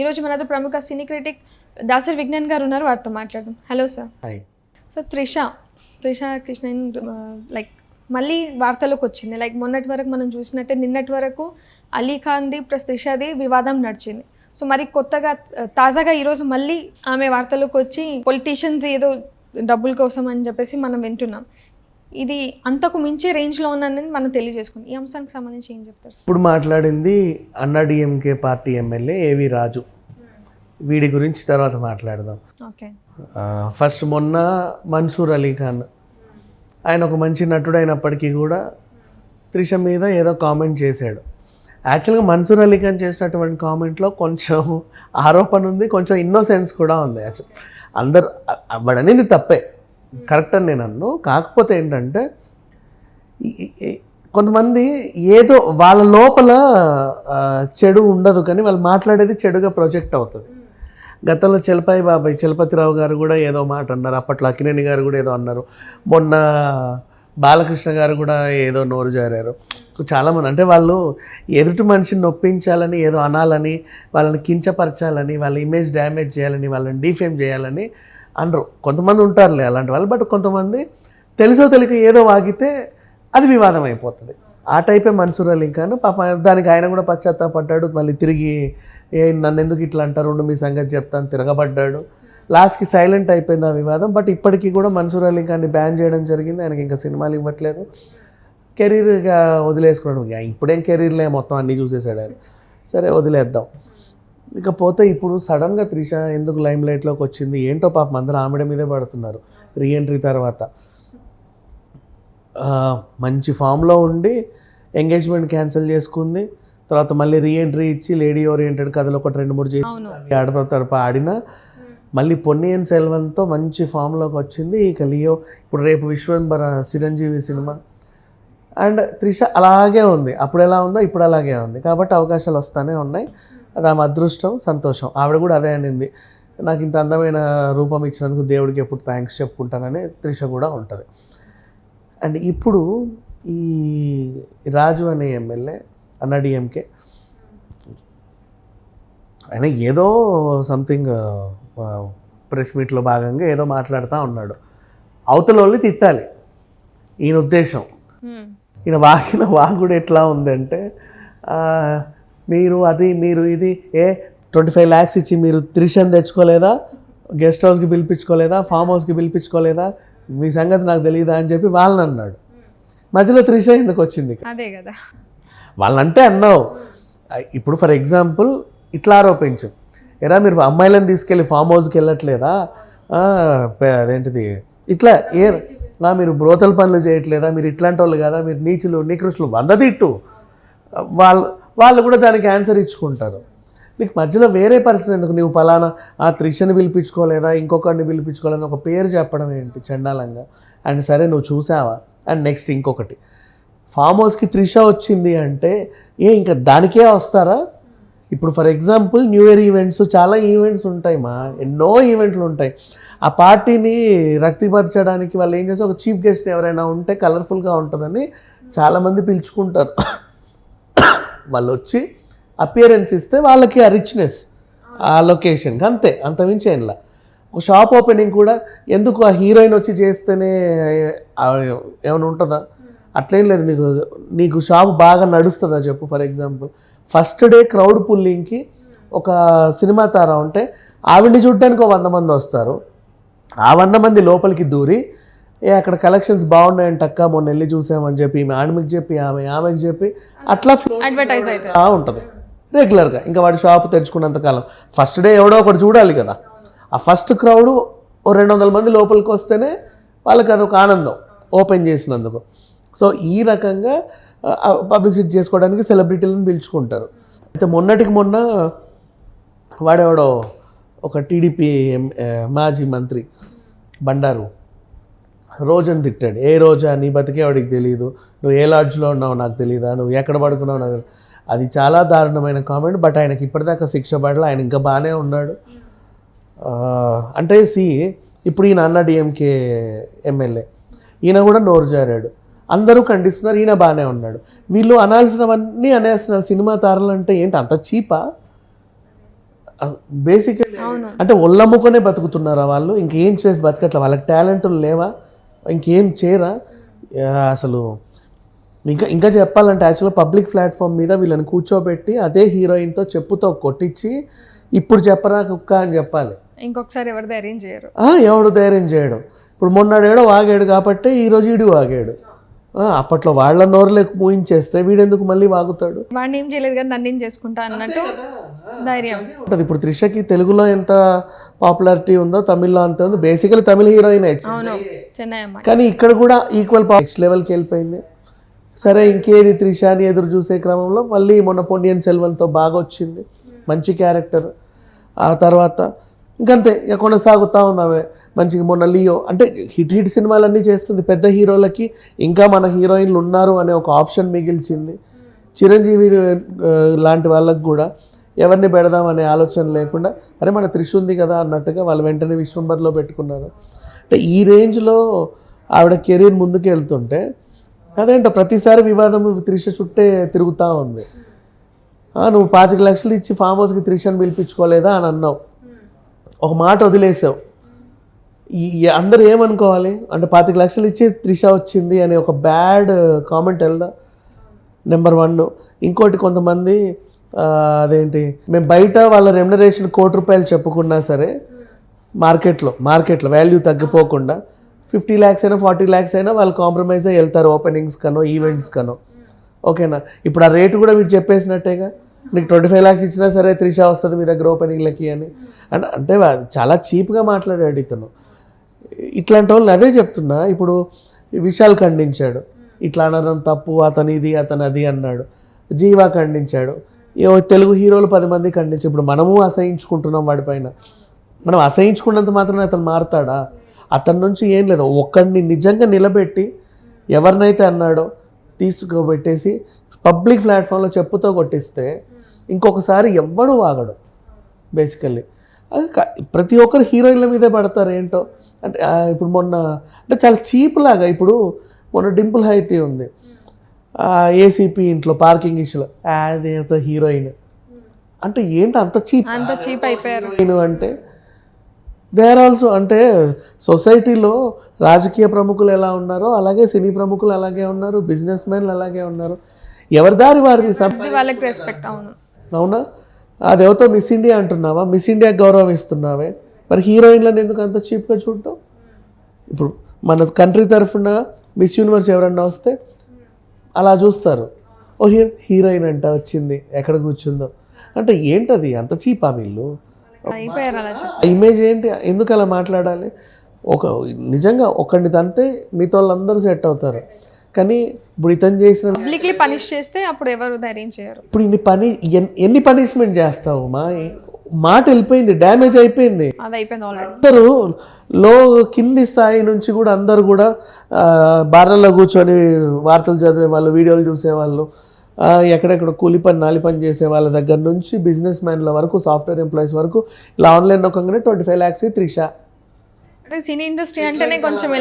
ఈరోజు మనతో ప్రముఖ సినీ క్రిటిక్ దాసరి విజ్ఞాన్ గారు ఉన్నారు. వారితో మాట్లాడడం hello sir sir Trisha Trisha Krishna like మళ్ళీ వార్తలోకి వచ్చింది. లైక్ మొన్నటి వరకు మనం చూసినట్టే నిన్నటి వరకు అలీ ఖాన్ది ప్లస్ త్రిషది వివాదం నడిచింది. సో మరి కొత్తగా తాజాగా ఈరోజు మళ్ళీ ఆమె వార్తలోకి వచ్చి పొలిటీషియన్స్ ఏదో డబ్బుల కోసం అని చెప్పేసి మనం వింటున్నాం. ఇది అంతకు మించే రేంజ్లో ఉందని మనం తెలియజేసుకుంది ఈ అంశానికి సంబంధించి ఏం చెప్తారు ఇప్పుడు మాట్లాడింది అన్నా డిఎంకే పార్టీ ఎమ్మెల్యే ఏవి రాజు. వీడి గురించి తర్వాత మాట్లాడదాం. ఓకే. ఫస్ట్ మొన్న మన్సూర్ అలీ ఖాన్. ఆయన ఒక మంచి నటుడు అయినప్పటికీ కూడా త్రిష మీద ఏదో కామెంట్ చేశాడు. యాక్చువల్గా మన్సూర్ అలీ ఖాన్ చేసినటువంటి కామెంట్లో కొంచెం ఆరోపణ ఉంది కొంచెం ఇన్నోసెన్స్ కూడా ఉంది. యాక్చువల్ అందరు వాడు అనేది తప్పే. కరెక్ట్ అని నేను అన్ను. కాకపోతే ఏంటంటే కొంతమంది ఏదో వాళ్ళ లోపల చెడు ఉండదు కానీ వాళ్ళు మాట్లాడేది చెడుగా ప్రొజెక్ట్ అవుతుంది. గతంలో చలపాయి బాబాయ్ చలపతిరావు గారు కూడా ఏదో మాట అన్నారు. అప్పట్లో అక్కినేని గారు కూడా ఏదో అన్నారు. మొన్న బాలకృష్ణ గారు కూడా ఏదో నోరు జారారు. చాలామంది అంటే వాళ్ళు ఎదుటి మనిషిని నొప్పించాలని ఏదో అనాలని వాళ్ళని కించపరచాలని వాళ్ళ ఇమేజ్ డ్యామేజ్ చేయాలని వాళ్ళని డీఫేమ్ చేయాలని అనరు. కొంతమంది ఉంటారులే అలాంటి వాళ్ళు బట్ కొంతమంది తెలుసో తెలియక ఏదో వాగితే అది వివాదం అయిపోతుంది. ఆ టైపే మన్సూర్ అలీ ఖాన్ పాప దానికి ఆయన కూడా పశ్చాత్తాపడ్డాడు. మళ్ళీ తిరిగి ఏ నన్ను ఎందుకు ఇట్లా అంటారు? మీ సంగతి చెప్తాను తిరగబడ్డాడు. లాస్ట్కి సైలెంట్ అయిపోయింది ఆ వివాదం బట్ ఇప్పటికీ కూడా మన్సూర్ అలీ ఖాన్ని బ్యాన్ చేయడం జరిగింది. ఆయనకి ఇంకా సినిమాలు ఇవ్వట్లేదు. కెరీర్గా వదిలేసుకున్నాడు. ఇప్పుడేం కెరీర్లే మొత్తం అన్నీ చూసేసాడు ఆయన. సరే వదిలేద్దాం. ఇకపోతే ఇప్పుడు సడన్గా త్రిష ఎందుకు లైమ్ లైట్లోకి వచ్చింది? ఏంటో పాపం అందరూ ఆమెడ మీదే పడుతున్నారు. రీఎంట్రీ తర్వాత. మంచి ఫామ్లో ఉండి ఎంగేజ్మెంట్ క్యాన్సిల్ చేసుకుంది. తర్వాత మళ్ళీ రీఎంట్రీ ఇచ్చి లేడీ ఓరియంటెడ్ కథలు ఒకటి రెండు మూడు చేసి ఆడతో తరపు ఆడిన మళ్ళీ పొన్నియన్ సెల్వన్తో మంచి ఫామ్లోకి వచ్చింది ఇక లియో ఇప్పుడు రేపు విశ్వంబర చిరంజీవి సినిమా. అండ్ త్రిష అలాగే ఉంది. అప్పుడు ఎలా ఉందో ఇప్పుడు అలాగే ఉంది. కాబట్టి అవకాశాలు వస్తూనే ఉన్నాయి. అది ఆమె అదృష్టం సంతోషం. ఆవిడ కూడా అదే అనింది. నాకు ఇంత అందమైన రూపం ఇచ్చినందుకు దేవుడికి ఎప్పుడు థ్యాంక్స్ చెప్పుకుంటానని త్రిష కూడా ఉంటుంది. అండ్ ఇప్పుడు ఈ రాజు అనే ఎమ్మెల్యే అన్న డిఎంకే ఆయన ఏదో సంథింగ్ ప్రెస్ మీట్లో భాగంగా ఏదో మాట్లాడుతూ ఉన్నాడు. అవతల వాళ్ళు తిట్టాలి. ఈయన ఉద్దేశం. ఈయన వాకిన వాగుడు ఎట్లా ఉందంటే మీరు అది మీరు ఇది ఏ ట్వంటీ ఫైవ్ ల్యాక్స్ ఇచ్చి మీరు త్రిషన్ తెచ్చుకోలేదా? గెస్ట్ హౌస్కి పిలిపించుకోలేదా? ఫామ్ హౌస్కి పిలిపించుకోలేదా? మీ సంగతి నాకు తెలియదా అని చెప్పి వాళ్ళని అన్నాడు. మధ్యలో త్రిష ఎందుకు వచ్చింది అదే కదా. వాళ్ళంటే అన్నావు. ఇప్పుడు ఫర్ ఎగ్జాంపుల్ ఇట్లా ఆరోపించు. ఎరా మీరు అమ్మాయిలను తీసుకెళ్ళి ఫామ్ హౌస్కి వెళ్ళట్లేదా? అదేంటిది? ఇట్లా ఏ ఆ, మీరు బ్రోతల పనులు చేయట్లేదా? మీరు ఇట్లాంటి వాళ్ళు కదా? మీరు నీచులు నికృష్టులు వంద తిట్టు. వాళ్ళు వాళ్ళు కూడా దానికి ఆన్సర్ ఇచ్చుకుంటారు. నీకు మధ్యలో వేరే పర్సన్ ఎందుకు? నువ్వు పలానా ఆ త్రిషని పిలిపించుకోలేదా? ఇంకొకరిని పిలిపించుకోలేదని ఒక పేరు చెప్పడం ఏంటి? చండాలంగా. అండ్ సరే నువ్వు చూసావా? అండ్ నెక్స్ట్ ఇంకొకటి. ఫామ్ హౌస్కి త్రిష వచ్చింది అంటే ఏ ఇంకా దానికే వస్తారా? ఇప్పుడు for example new year events చాలా ఈవెంట్స్ ఉంటాయి మా. ఎన్నో ఈవెంట్లు ఉంటాయి. ఆ పార్టీని రక్తిపరచడానికి వాళ్ళు ఏం చేస్తే ఒక చీఫ్ గెస్ట్ ఎవరైనా ఉంటే కలర్ఫుల్గా ఉంటుందని చాలామంది పిలుచుకుంటారు. వాళ్ళు వచ్చి అపియరెన్స్ ఇస్తే వాళ్ళకి ఆ రిచ్నెస్ ఆ లొకేషన్కి అంతే అంతమించి ఏంలా ఒక షాప్ ఓపెనింగ్ కూడా ఎందుకు ఆ హీరోయిన్ వచ్చి చేస్తేనే ఏమైనా ఉంటుందా? అట్లేం లేదు నీకు నీకు షాప్ బాగా నడుస్తుందా చెప్పు for example first day crowd పుల్లింగ్కి ఒక సినిమా తార ఉంటే ఆవిడ్ని చూడడానికి ఒక వంద మంది వస్తారు. ఆ వంద మంది లోపలికి దూరి ఏ అక్కడ కలెక్షన్స్ బాగున్నాయంట అక్క మొన్న వెళ్ళి చూసామని చెప్పి ఈమె ఆమెకి చెప్పి ఆమె ఆమెకి చెప్పి అట్లా అడ్వర్టైజ్ ఆ ఉంటుంది. రెగ్యులర్గా ఇంకా వాడి షాప్ తెరుచుకున్నంత కాలం. ఫస్ట్ డే ఎవడో ఒకటి చూడాలి కదా. ఆ ఫస్ట్ క్రౌడ్ ఓ రెండు వందల మంది లోపలికి వస్తేనే వాళ్ళకి అదొక ఆనందం. ఓపెన్ చేసినందుకు. సో ఈ రకంగా పబ్లిసిటీ చేసుకోవడానికి సెలబ్రిటీలను పిలుచుకుంటారు. అయితే మొన్నటికి మొన్న వాడెవడో ఒక టీడీపీ మాజీ మంత్రి బండారు. రోజని తిట్టాడు. ఏ రోజా? నీ బతికే వాడికి తెలియదు నువ్వు ఏ లాడ్జ్లో ఉన్నావు నాకు తెలియదా నువ్వు ఎక్కడ పడుకున్నావు నాకు. అది చాలా దారుణమైన కామెంట్ బట్ ఆయనకి ఇప్పటిదాకా శిక్ష పడలే. ఆయన ఇంకా బాగానే ఉన్నాడు. అంటే సి ఇప్పుడు ఈయన అన్న డిఎంకే ఎమ్మెల్యే. ఈయన కూడా నోరు జారాడు. అందరూ ఖండిస్తున్నారు ఈయన బాగానే ఉన్నాడు. వీళ్ళు అనాల్సినవన్నీ అనేస్తున్నారు. సినిమా తారలు అంటే ఏంటి? అంత చీపా? బేసిక్ అంటే ఒళ్ళమ్ముకొనే బతుకుతున్నారా వాళ్ళు? ఇంకేం చేసి బతకట్లా? వాళ్ళకి టాలెంట్ లేవా? ఇంకేం చేయరా? అసలు ఇంకా ఇంకా చెప్పాలంటే యాక్చువల్గా పబ్లిక్ ప్లాట్ఫామ్ మీద వీళ్ళని కూర్చోబెట్టి అదే హీరోయిన్తో చెప్పుతో కొట్టించి ఇప్పుడు చెప్పరా కుక్క అని చెప్పాలి. ఇంకొకసారి ఎవరిది అరేంజ్ చేయరు. ఆ, ఎవడు ధైర్యం చేయడం. ఇప్పుడు మొన్నాడేడో వాగాడు కాబట్టి ఈరోజు ఈడు వాగాడు అప్పట్లో వాళ్ళ నోరులేకు మూయించేస్తే వీడెందుకు మళ్ళీ వాగుతాడు? వాడిని ఏం చేయలేదు కానీ నన్ను ఏం చేసుకుంటా అన్నట్టు ధైర్యం. ఉంటుంది. ఇప్పుడు త్రిషకి తెలుగులో ఎంత పాపులారిటీ ఉందో తమిళ్ళో అంతే ఉంది. బేసికలీ తమిళ హీరోయిన్ అవును చెన్నై అమ్మాయి. కానీ ఇక్కడ కూడా ఈక్వల్ నెక్స్ట్ లెవెల్కి వెళ్ళిపోయింది. సరే ఇంకేది త్రిష అని ఎదురు చూసే క్రమంలో మళ్ళీ మొన్న పొండియన్ సెల్వన్తో బాగా వచ్చింది. మంచి క్యారెక్టర్ ఆ తర్వాత ఇంకంతే ఇక కొనసాగుతూ ఉన్నామే. మంచిగా మొన్న లియో అంటే హిట్ హిట్ సినిమాలన్నీ చేస్తుంది పెద్ద హీరోలకి ఇంకా మన హీరోయిన్లు ఉన్నారు అనే ఒక ఆప్షన్ మిగిల్చింది. చిరంజీవి లాంటి వాళ్ళకి కూడా ఎవరిని పెడదాం అనే ఆలోచన లేకుండా అరే మన త్రిష్ ఉంది కదా అన్నట్టుగా వాళ్ళు వెంటనే విశ్వంబర్లో పెట్టుకున్నారు. అంటే ఈ రేంజ్లో ఆవిడ కెరీర్ ముందుకు వెళ్తుంటే అదేంటో ప్రతిసారి వివాదం త్రిష చుట్టే తిరుగుతూ ఉంది. నువ్వు పాతిక లక్షలు ఇచ్చి ఫామ్ హౌస్కి త్రిషను పిలిపించుకోలేదా అని అన్నావు. ఒక మాట వదిలేసావు. ఈ అందరూ ఏమనుకోవాలి? అంటే పాతిక లక్షలు ఇచ్చి త్రిష వచ్చింది అనే ఒక బ్యాడ్ కామెంట్ వెళ్దా నెంబర్ వన్ ఇంకోటి కొంతమంది అదేంటి మేము బయట వాళ్ళ రెమ్యునరేషన్ కోటి రూపాయలు చెప్పుకున్నా సరే మార్కెట్లో మార్కెట్లో వాల్యూ తగ్గిపోకుండా ఫిఫ్టీ ల్యాక్స్ అయినా ఫార్టీ ల్యాక్స్ అయినా వాళ్ళు కాంప్రమైజ్ అయ్యి వెళ్తారు ఓపెనింగ్స్ కనో ఈవెంట్స్ కనో. ఓకేనా ఇప్పుడు ఆ రేటు కూడా వీడు చెప్పేసినట్టేగా? నీకు ట్వంటీ ఫైవ్ ల్యాక్స్ ఇచ్చినా సరే త్రిష వస్తుంది మీ దగ్గర ఓపెనింగ్లకి అని. అంటే అంటే చాలా చీప్గా మాట్లాడాడు ఇతను. ఇట్లాంటి వాళ్ళు అదే చెప్తున్నా ఇప్పుడు విశాల్ ఖండించాడు. ఇట్లా అనడం తప్పు అతని ఇది అతను అది అన్నాడు. జీవా ఖండించాడు. తెలుగు హీరోలు పది మంది ఖండించి ఇప్పుడు మనము అసహించుకుంటున్నాం వాడిపైన మనం అసహించుకున్నంత మాత్రమే అతను మారుతాడా? అతని నుంచి ఏం లేదు. ఒక్కడిని నిజంగా నిలబెట్టి ఎవరినైతే అన్నాడో తీసుకుపెట్టేసి పబ్లిక్ ప్లాట్ఫామ్లో చెప్పుతో కొట్టిస్తే ఇంకొకసారి ఎవ్వడు వాగడు బేసికల్లీ. అది ప్రతి ఒక్కరు హీరోయిన్ల మీదే పడతారు ఏంటో. అంటే ఇప్పుడు మొన్న అంటే చాలా చీప్ లాగా ఇప్పుడు మొన్న డింపుల్ హైతీ ఉంది. ఏసీపీ ఇంట్లో పార్కింగ్ ఇష్యూలో అదేంత హీరోయిన్. అంటే ఏంటి అంత చీప్? అంత చీప్ అయిపోయారు. హీరోయిన్ అంటే దే ఆర్ ఆల్సో అంటే సొసైటీలో రాజకీయ ప్రముఖులు ఎలా ఉన్నారో అలాగే సినీ ప్రముఖులు అలాగే ఉన్నారు బిజినెస్ మెన్లు అలాగే ఉన్నారు. ఎవరి దారి వారిది వాళ్ళకి రెస్పెక్ట్ అవును. అవునా? అదేవతో మిస్ ఇండియా అంటున్నావా? మిస్ ఇండియా గౌరవం ఇస్తున్నావే. మరి హీరోయిన్లను ఎందుకు అంత చీప్గా చూడటం? ఇప్పుడు మన కంట్రీ తరఫున మిస్ యూనివర్స్ ఎవరన్నా వస్తే అలా చూస్తారు. ఓ హీరోయిన్ అంట వచ్చింది ఎక్కడ కూర్చుందో. అంటే ఏంటది? అంత చీపా వీళ్ళు? ఇమేజ్ ఏంటి? ఎందుకు అలా మాట్లాడాలి? ఒక నిజంగా ఒకరిని తంటే మిగతా వాళ్ళందరూ సెట్ అవుతారు. కానీ ఇప్పుడు ఇతను చేసిన పబ్లిక్లీ పనిష్ చేస్తే అప్పుడు ఎవరు ధైర్యం చేయరు. ఇప్పుడు ఇన్ని పని ఎన్- ఎన్ని పనిష్మెంట్ చేస్తావు మా? మాట వెళ్ళిపోయింది డ్యామేజ్ అయిపోయింది. అందరూ లో కింది స్థాయి నుంచి కూడా అందరూ కూడా బార్లలో కూర్చొని వార్తలు చదివే వాళ్ళు వీడియోలు చూసేవాళ్ళు ఎక్కడెక్కడ కూలి పని నాలి పని చేసే వాళ్ళ దగ్గర నుంచి బిజినెస్ మ్యాన్ల వరకు సాఫ్ట్వేర్ ఎంప్లాయీస్ వరకు ఇలా ఆన్లైన్ నొక్కగానే ట్వంటీ ఫైవ్ ల్యాక్స్ త్రిష. అంటే సినీ ఇండస్ట్రీ అంటేనే కొంచెం